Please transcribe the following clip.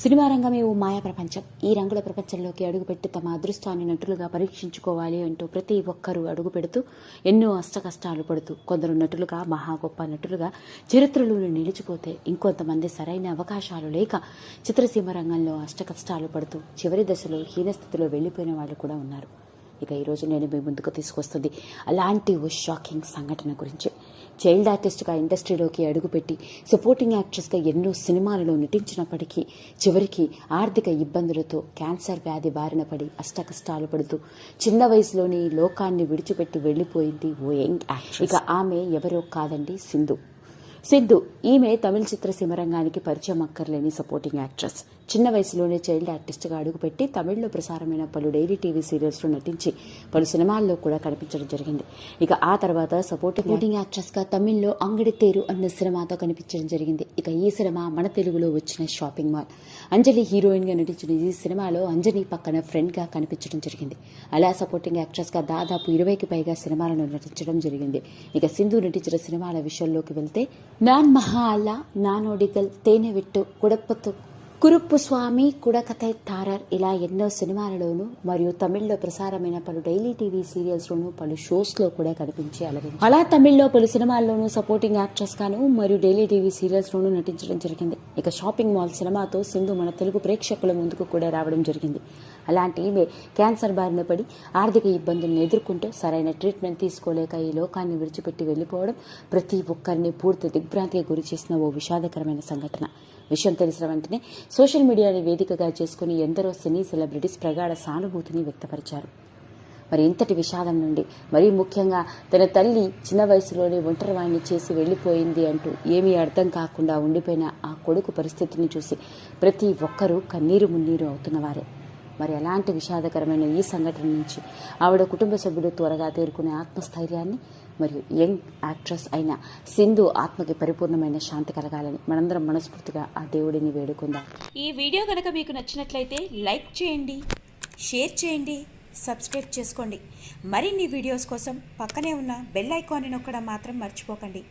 Cinema రంగమే ఓ మాయా ప్రపంచం. ఈ రంగుల ప్రపంచంలోకి అడుగుపెట్టి తమ అదృష్టాన్ని నటులుగా పరీక్షించుకోవాలి అంటూ ప్రతి ఒక్కరూ అడుగు పెడుతూ ఎన్నో అష్టకష్టాలు పడుతూ కొందరు నటులుగా మహా గొప్ప నటులుగా చరిత్రలో నిలిచిపోతే ఇంకొంతమంది సరైన అవకాశాలు లేక చిత్రసీమ రంగంలో అష్టకష్టాలు పడుతూ చివరి దశలో హీనస్థితిలో వెళ్ళిపోయిన వాళ్ళు కూడా ఉన్నారు. ఇక ఈరోజు నేను మీ ముందుకు తీసుకొస్తుంది అలాంటి ఓ షాకింగ్ సంఘటన గురించి. చైల్డ్ ఆర్టిస్ట్గా ఇండస్ట్రీలోకి అడుగుపెట్టి సపోర్టింగ్ యాక్ట్రెస్గా ఎన్నో సినిమాలలో నటించినప్పటికీ చివరికి ఆర్థిక ఇబ్బందులతో క్యాన్సర్ వ్యాధి బారిన పడి అష్టకష్టాలు పడుతూ చిన్న వయసులోని లోకాన్ని విడిచిపెట్టి వెళ్ళిపోయింది ఓ యంగ్ ఇక ఆమె ఎవరో కాదండి సింధు. సిద్ధు ఈమె తమిళ చిత్రసీమ రంగానికి పరిచయం అక్కర్లేని సపోర్టింగ్ యాక్ట్రెస్ చిన్న వయసులోనే చైల్డ్ ఆర్టిస్ట్గా అడుగుపెట్టి తమిళ్ళో ప్రసారమైన పలు డైలీ టీవీ సీరియల్స్లో నటించి పలు సినిమాల్లో కూడా కనిపించడం జరిగింది. ఇక ఆ తర్వాత సపోర్టింగ్ యాక్ట్రెస్గా తమిళ్ళో అంగడి తేరు అన్న సినిమాతో కనిపించడం జరిగింది. ఇక ఈ సినిమా మన తెలుగులో వచ్చిన షాపింగ్ మాల్ అంజలి హీరోయిన్గా నటించిన ఈ సినిమాలో అంజలి పక్కన ఫ్రెండ్గా కనిపించడం జరిగింది. అలా సపోర్టింగ్ యాక్ట్రెస్గా దాదాపు ఇరవైకి పైగా సినిమాలను నటించడం జరిగింది. ఇక సింధు నటించిన సినిమాల విషయంలోకి వెళ్తే నాన్ మహా అల్లా నానోడిగల్ తేనె విట్టు కుడప్పతు కురుప్పు స్వామి కుడకథై తారర్ ఇలా ఎన్నో సినిమాలలోనూ మరియు తమిళ్ళో ప్రసారమైన పలు డైలీ టీవీ సీరియల్స్లోనూ పలు షోస్లో కూడా కనిపించి అలరించారు అలా తమిళ్ళో పలు సినిమాల్లోనూ సపోర్టింగ్ యాక్ట్రెస్ గాను మరియు డైలీ టీవీ సీరియల్స్లోనూ నటించడం జరిగింది. ఇక షాపింగ్ మాల్ సినిమాతో సింధు మన తెలుగు ప్రేక్షకుల ముందుకు కూడా రావడం జరిగింది. అలాంటి ఈమె క్యాన్సర్ బారిన పడి ఆర్థిక ఇబ్బందులను ఎదుర్కొంటూ సరైన ట్రీట్మెంట్ తీసుకోలేక ఈ లోకాన్ని విడిచిపెట్టి వెళ్ళిపోవడం ప్రతి ఒక్కరిని పూర్తి దిగ్భ్రాంతికి గురి చేసిన ఓ విషాదకరమైన సంఘటన. విషయం తెలిసిన వెంటనే సోషల్ మీడియాని వేదికగా చేసుకుని ఎందరో సినీ సెలబ్రిటీస్ ప్రగాఢ సానుభూతిని వ్యక్తపరిచారు. మరి ఇంతటి విషాదం నుండి మరీ ముఖ్యంగా తన తల్లి చిన్న వయసులోనే ఒంటరివాణ్ణి చేసి వెళ్ళిపోయింది అంటూ ఏమీ అర్థం కాకుండా ఉండిపోయిన ఆ కొడుకు పరిస్థితిని చూసి ప్రతి ఒక్కరూ కన్నీరు మున్నీరు అవుతున్నవారే మరి అలాంటి విషాదకరమైన ఈ సంఘటన నుంచి ఆవిడ కుటుంబ సభ్యులు త్వరగా తేరుకునే ఆత్మస్థైర్యాన్ని మరియు యంగ్ యాక్ట్రెస్ అయిన సింధు ఆత్మకి పరిపూర్ణమైన శాంతి కలగాలని మనందరం మనస్ఫూర్తిగా ఆ దేవుడిని వేడుకుందాం. ఈ వీడియో కనుక మీకు నచ్చినట్లయితే లైక్ చేయండి షేర్ చేయండి సబ్స్క్రైబ్ చేసుకోండి. మరిన్ని వీడియోస్ కోసం పక్కనే ఉన్న బెల్ ఐకాన్ని నొక్కడం మాత్రం మర్చిపోకండి.